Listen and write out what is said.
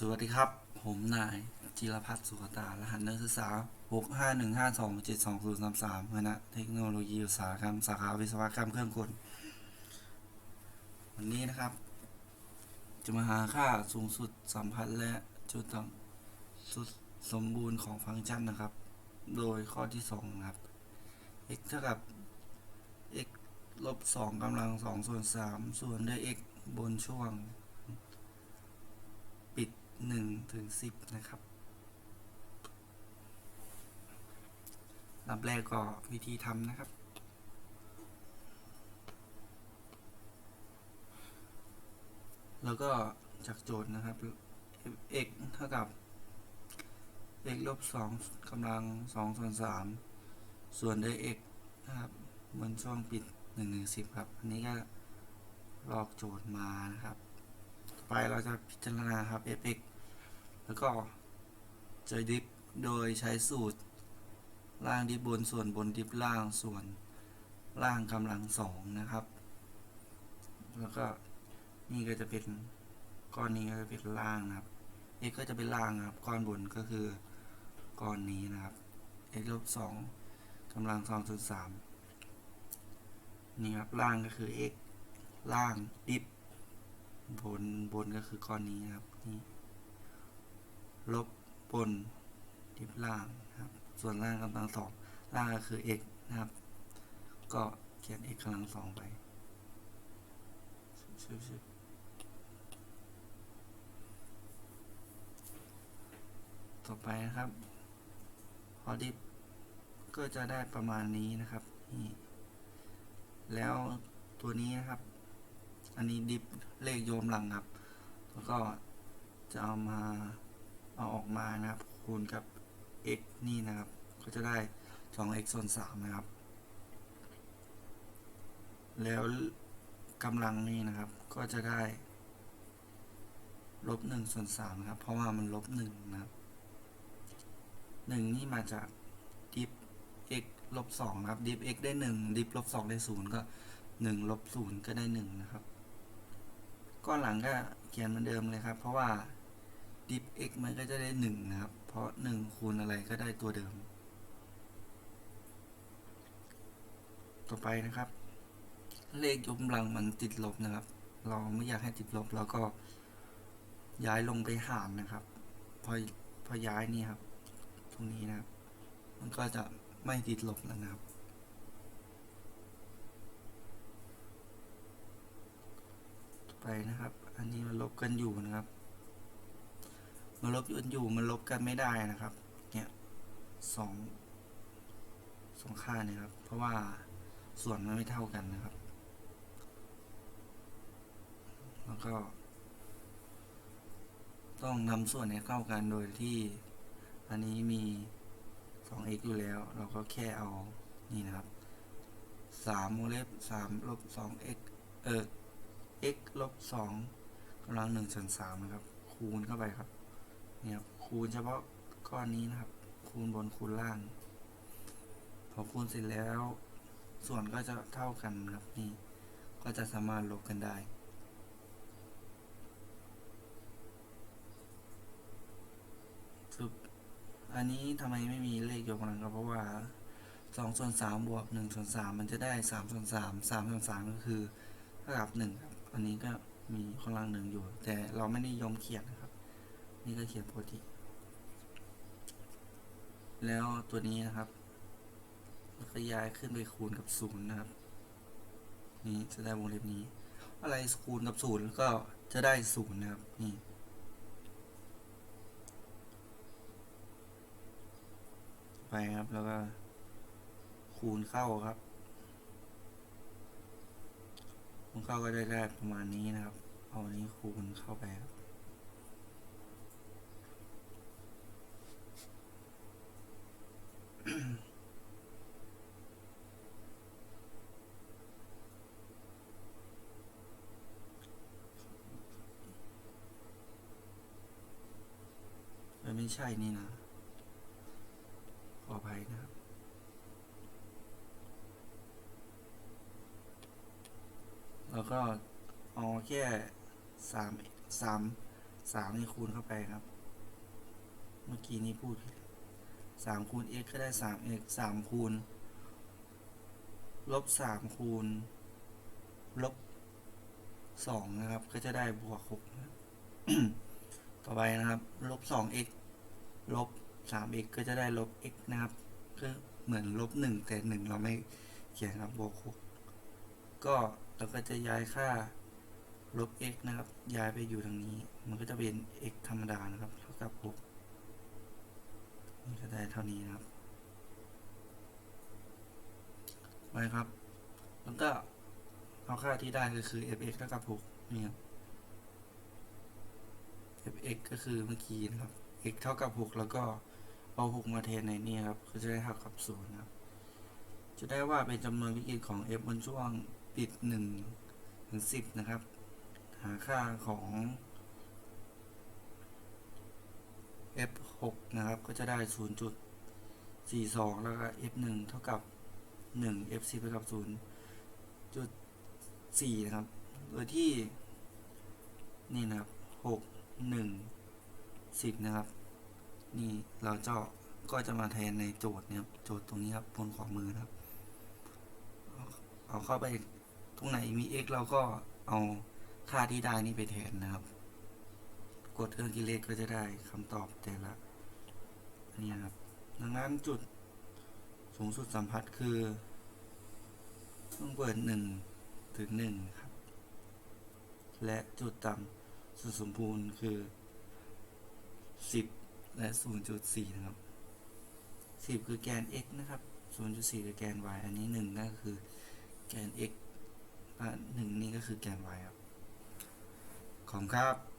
สวัสดีครับ ผมนายจิรพัฒน์สุขตา รหัสนักศึกษา 6 5 1 5 2 7 2 0 3 3คณะเทคโนโลยีอุตสาหกรรม สาขาวิศวกรรมเครื่องกล วันนี้นะครับ จะมาหาค่าสูงสุดสัมพัทธ์และจุดต่ำสุดสมบูรณ์ของฟังก์ชันนะครับ โดยข้อที่2นะครับ x เท่ากับ x ลบ2กำลัง2ส่วน3ส่วนด้วย x บนช่วง ปิดหนึ่งถึงสิบนะครับลำแรกก็วิธีทำนะครับ แล้วก็จากโจทย์นะครับ x เท่ากับ x ลบสองกำลังสองส่วนสามส่วนด้วย x นะครับบนช่วงปิดหนึ่งถึงสิบครับ อันนี้ก็ลอกโจทย์มานะครับ ไปเราจะพิจารณาครับ fx แล้วก็จะดิฟโดยใช้สูตร ล่างดิฟบนส่วนบนดิฟล่างส่วนล่างกำลังสองนะครับ แล้วก็นี่ก็จะเป็นก้อนนี้ก็จะเป็นล่างนะครับ x ก็จะเป็นล่างนะครับ ก้อนบนก็คือก้อนนี้นะครับ x ลบสองกำลังสองส่วนสามนี่ครับล่างก็คือ x ล่างดิฟ บนบนก็คือก้อนนี้ครับนี่ลบบนดิฟล่างครับ ส่วนล่างกำลังสองล่างก็คือ x นะครับ ก็เขียน x กำลังสองไปชึบชึบต่อไปนะครับพอดิฟก็จะได้ประมาณนี้นะครับนี่แล้วตัวนี้นะครับ อันนี้ดิฟเลขโยมหลังครับ แล้วก็จะเอามาเอาออกมานะครับ คูณกับ x นี่นะครับ ก็จะได้ 2x ส่วน3นะครับ แล้วกำลังนี่นะครับ ก็จะได้ลบ1ส่วน3นะครับ เพราะว่ามันลบ1นะครับ1นี่มาจากดิฟ x ลบ2นะครับดิฟ x ได้ 1 ดิฟลบ2ได้ 0 ก็ 1 ลบ 0 ก็ได้ 1 นะครับ ก้อนหลังก็เขียนเหมือนเดิมเลยครับ เพราะว่าดิฟ x มันก็จะได้1นะครับ เพราะ1คูณอะไรก็ได้ตัวเดิม ต่อไปนะครับ เลขยกกำลังมันติดลบนะครับ เราไม่อยากให้ติดลบแล้วก็ย้ายลงไปหารนะครับ พอพอย้ายนี่ครับ ตรงนี้นะครับ มันก็จะไม่ติดลบแล้วนะครับ ไปนะครับ อันนี้มันลบกันอยู่นะครับ มันลบกันอยู่มันลบกันไม่ได้นะครับ เนี่ยสองสองค่าเนี่ยครับ เพราะว่าส่วนมันไม่เท่ากันนะครับ แล้วก็ ต้องนำส่วนให้เข้ากันโดยที่ อันนี้มี 2x อยู่แล้ว เราก็แค่เอานี่นะครับ3วงเล็บ3ลบ 2x เออ x ลบสองกำลังหนึ่งส่วนสามนะครับ คูณเข้าไปครับ เนี่ยครับ คูณเฉพาะก้อนนี้นะครับ คูณบนคูณล่าง พอคูณเสร็จแล้ว ส่วนก็จะเท่ากันครับนี่ ก็จะสามารถลบกันได้ึบอันนี้ทำไมไม่มีเลขยกกำลังก็เพราะว่าสองส่วนสามบวกหนึ่งส่วนสามมันจะได้สามส่วนสามสามส่วนสามก็คือเท่ากับหนึ่งครับ อันนี้ก็มีข้างล่างหนึ่งอยู่ แต่เราไม่ได้ยอมเขียนนะครับ นี่ก็เขียนปกติแล้วตัวนี้นะครับก็ย้ายขึ้นไปคูณกับศูนย์นะครับ นี่จะได้วงเล็บนี้ อะไรคูณกับศูนย์ก็จะได้ศูนย์นะครับ นี่ไปครับแล้วก็คูณเข้าครับ คูณ เข้าก็ได้ได้ประมาณนี้นะครับ เอาอันนี้คูณเข้าไปครับไม่ใช่นี่นะ ขออภัยนะครับ แล้วก็เอาแค่สามสามสามนี่คูณเข้าไปครับ เมื่อกี้นี้พูดผิดสามคูณ x ก็ได้สาม x สามคูณลบสามคูณลบสองนะครับ ก็จะได้บวกหกต่อไปนะครับลบสอง x ลบสาม x ก็จะได้ลบ x นะครับ ก็เหมือนลบหนึ่งแต่หนึ่งเราไม่เขียนครับบวกหกก็ เราก็จะย้ายค่าลบ x นะครับ ย้ายไปอยู่ทางนี้ มันก็จะเป็น x ธรรมดานะครับเท่ากับหกนี่ก็ได้เท่านี้นะครับไว้ครับ แล้วก็เอาค่าที่ได้ก็คือ fx เท่ากับหกนี่ครับ fx ก็คือเมื่อกี้นะครับ x เท่ากับหกแล้วก็เอาหกมาแทนในนี่ครับ ก็จะได้เท่ากับศูนย์นะครับ จะได้ว่าเป็นจำนวนวิกฤตของ f บนช่วง ปิดหนึ่งถึงสิบนะครับ หาค่าของ f 6 นะครับ ก็จะได้ 0.42 แล้วก็ f 1 เท่ากับ 1 f 10 เท่ากับ 0.4 นะครับ โดยที่ นี่นะครับ 6 1 10 นะครับ นี่เราเจาะก็จะมาแทนในโจทย์เนี่ยโจทย์ตรงนี้ครับบนขวามือนะครับ เอาเข้าไป ตรงไหนมี x เราก็เอาค่าที่ได้นี่ไปแทนนะครับ กดเครื่องคิดเลขก็จะได้คำตอบแต่ละนนี้นะครับ ดังนั้นจุดสูงสุดสัมพัทธ์คือ ต้องเปิดหนึ่งถึงหนึ่งครับ และจุดต่ำสุดสมบูรณ์คือสิบและศูนย์จุดสี่นะครับสิบคือแกน x นะครับศูนย์จุดสี่คือแกน y อันนี้หนึ่งก็คือแกน x อะหนึ่งนี่ก็คือแกน y ครับ ขอบคุณครับ